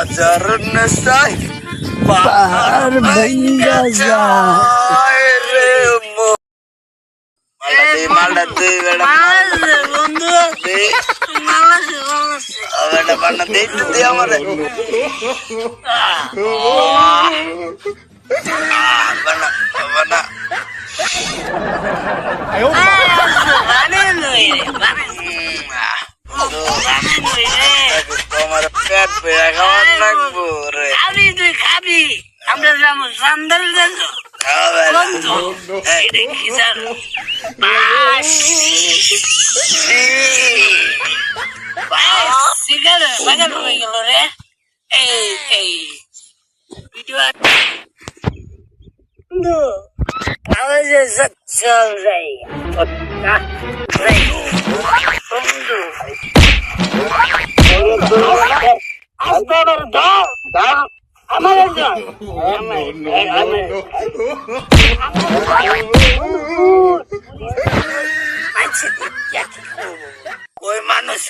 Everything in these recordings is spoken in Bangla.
গাজার নেশায় পাহাড় ভেঙ্গা যায় রে মো মালটা দে মালটা দে বেটা মারছে বন্ধু দে মারছে মারছে আ, বেটা বান্না দে একটু দে আমারে বান্না বান্না বানে নই রে বানে বানে নই রে তোমার পেট বেড়া খাওয়ার লাগবো রে। খাবি তুই খাবি। আমরা যাব সান্দাল ভিডিও চল রে। বন্ধু। আচ্ছা ঠিক আছে ওই মানুষ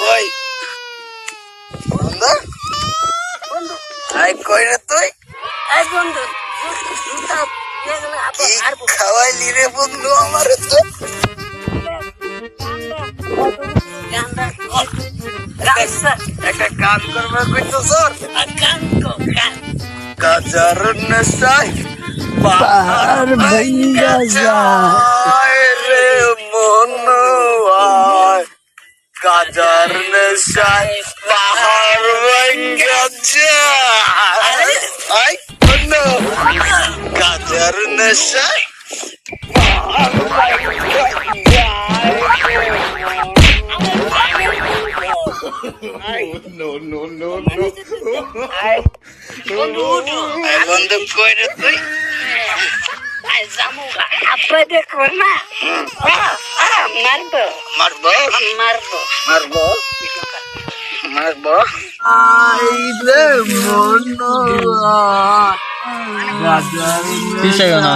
কই আই কই রে তুই এই বন্ধু খাওয়াইলি রে বন্ধু আমার তো একটা কাম করবে কইতো স্যার কান্ত কান্ত গাজার নেশায় পাহাড় ভেঙ্গা যায় রে মন গাজার নেশায় পাহাড় ভেঙ্গে যায় আই বন্ধু গাজার নেশায় বন্ধু উঠো আই বন্ধু কই রে তুই আই জামুগা আপা দেখো না মারবো মারবো মারবো মারবো মারবো আই রে মন কিসে না